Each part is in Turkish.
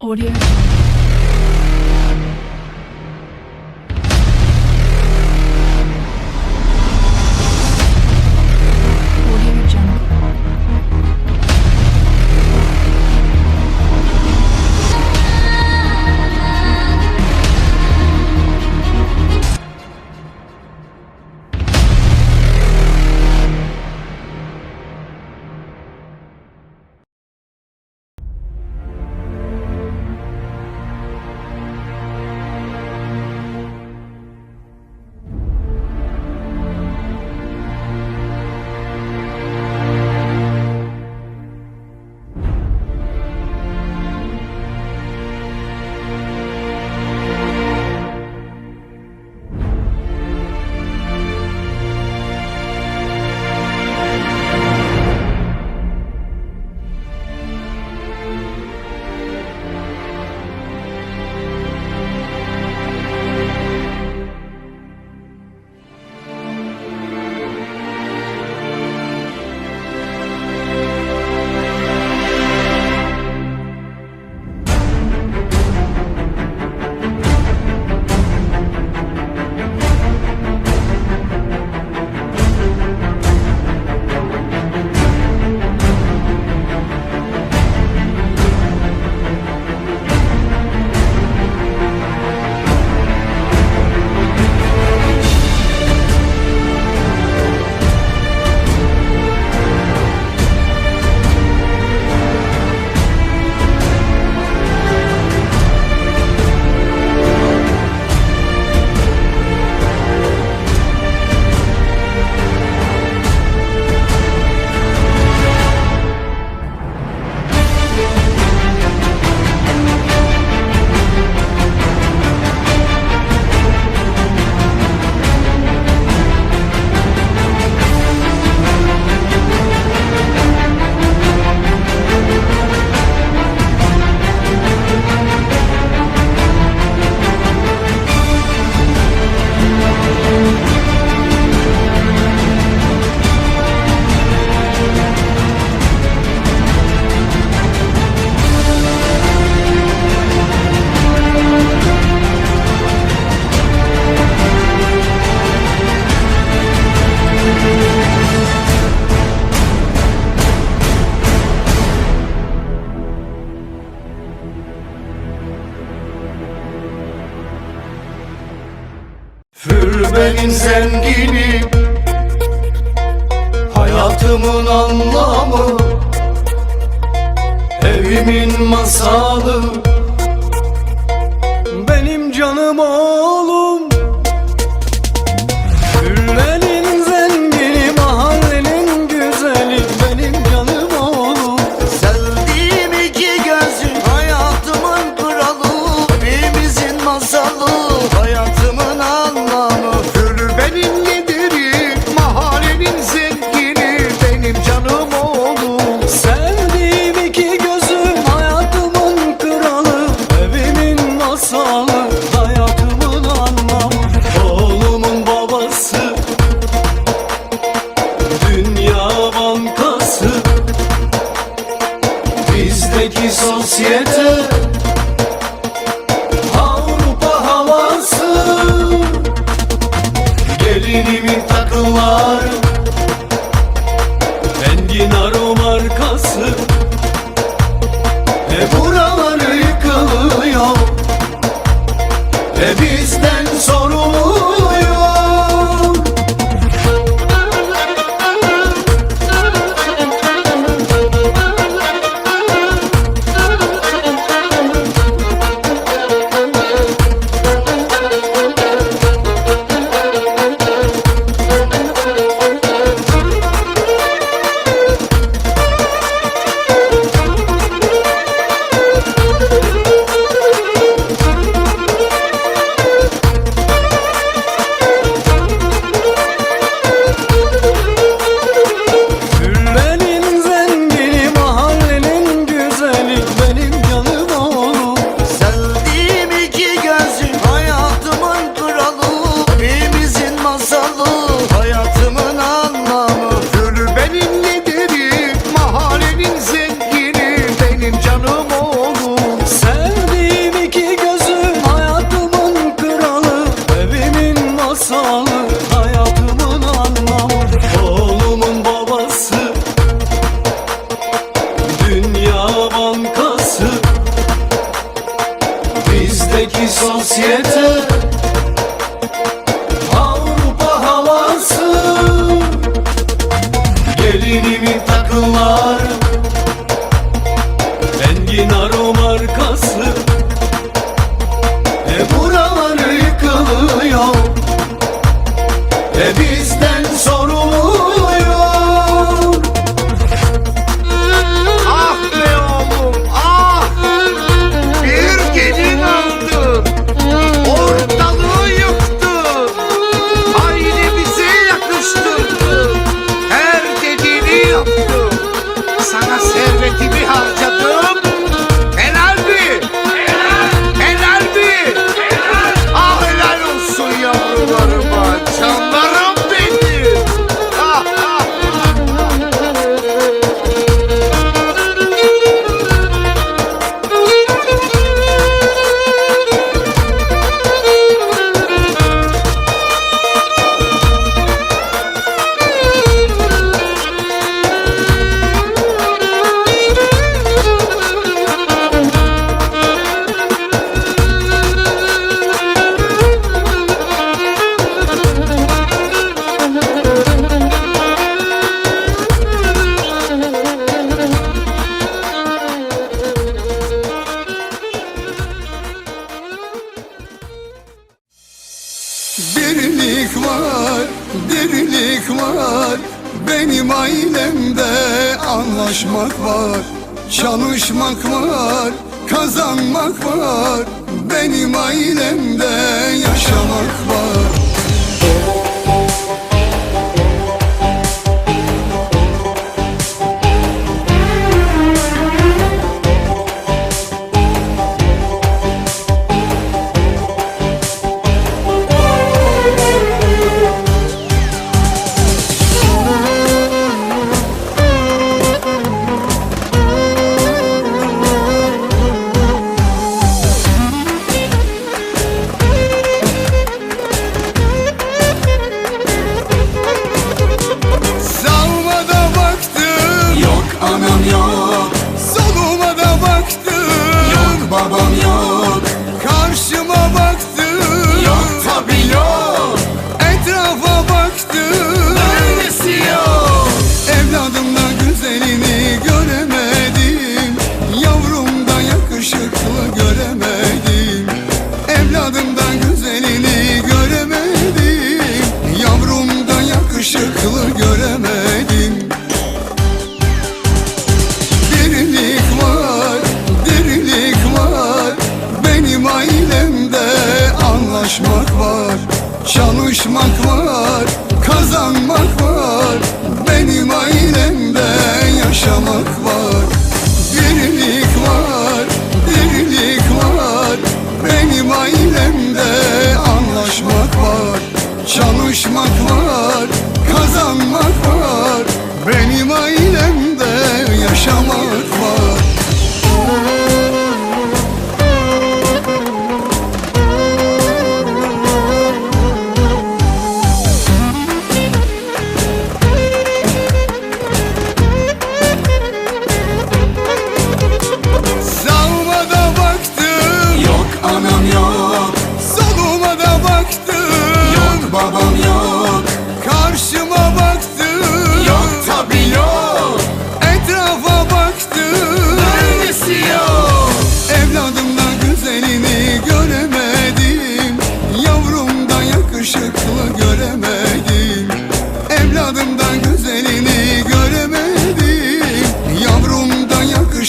Audio. Fürbenin zengini. Hayatımın anlamı. Evimin masalı Hansiyete Avrupa havası. Gelinimin takıları Engin Aro markası. E buralar yıkılıyor. E biz Dirlik var, dirlik var. Benim ailemde anlaşmak var Çalışmak var, kazanmak var. Benim ailemde yaşamak var. Çalışmak var, kazanmak var. Benim ailemde yaşamak var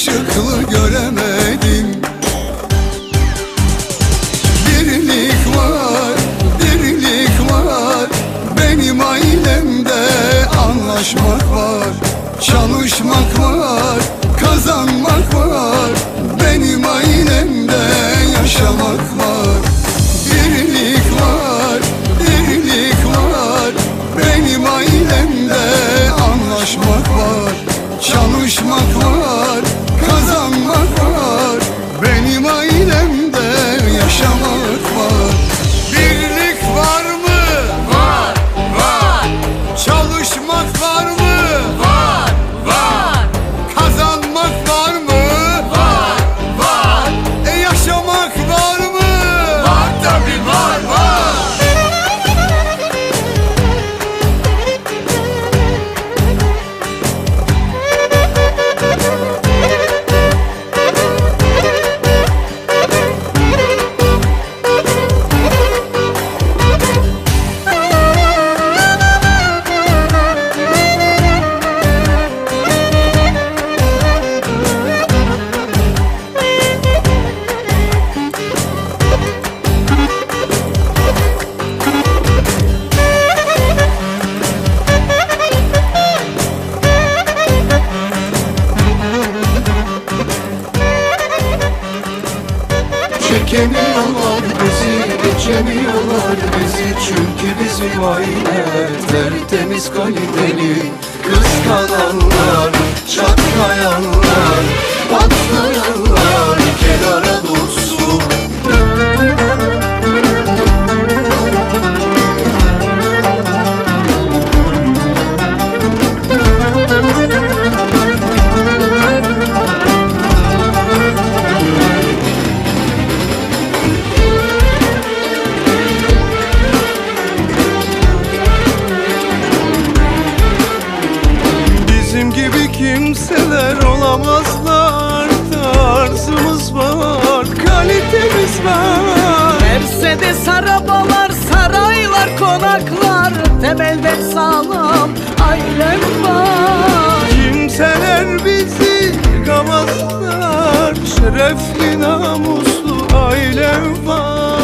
ışıklı göremez Çekemiyorlar bizi, geçemiyorlar bizi. Çünkü bizim aile tertemiz kaliteli. Kıskananlar, çatlayanlar, Mercedes arabalar, saraylar, konaklar Temelde sağlam ailem var. Kimseler bizi yıkamazlar Şerefli namuslu ailem var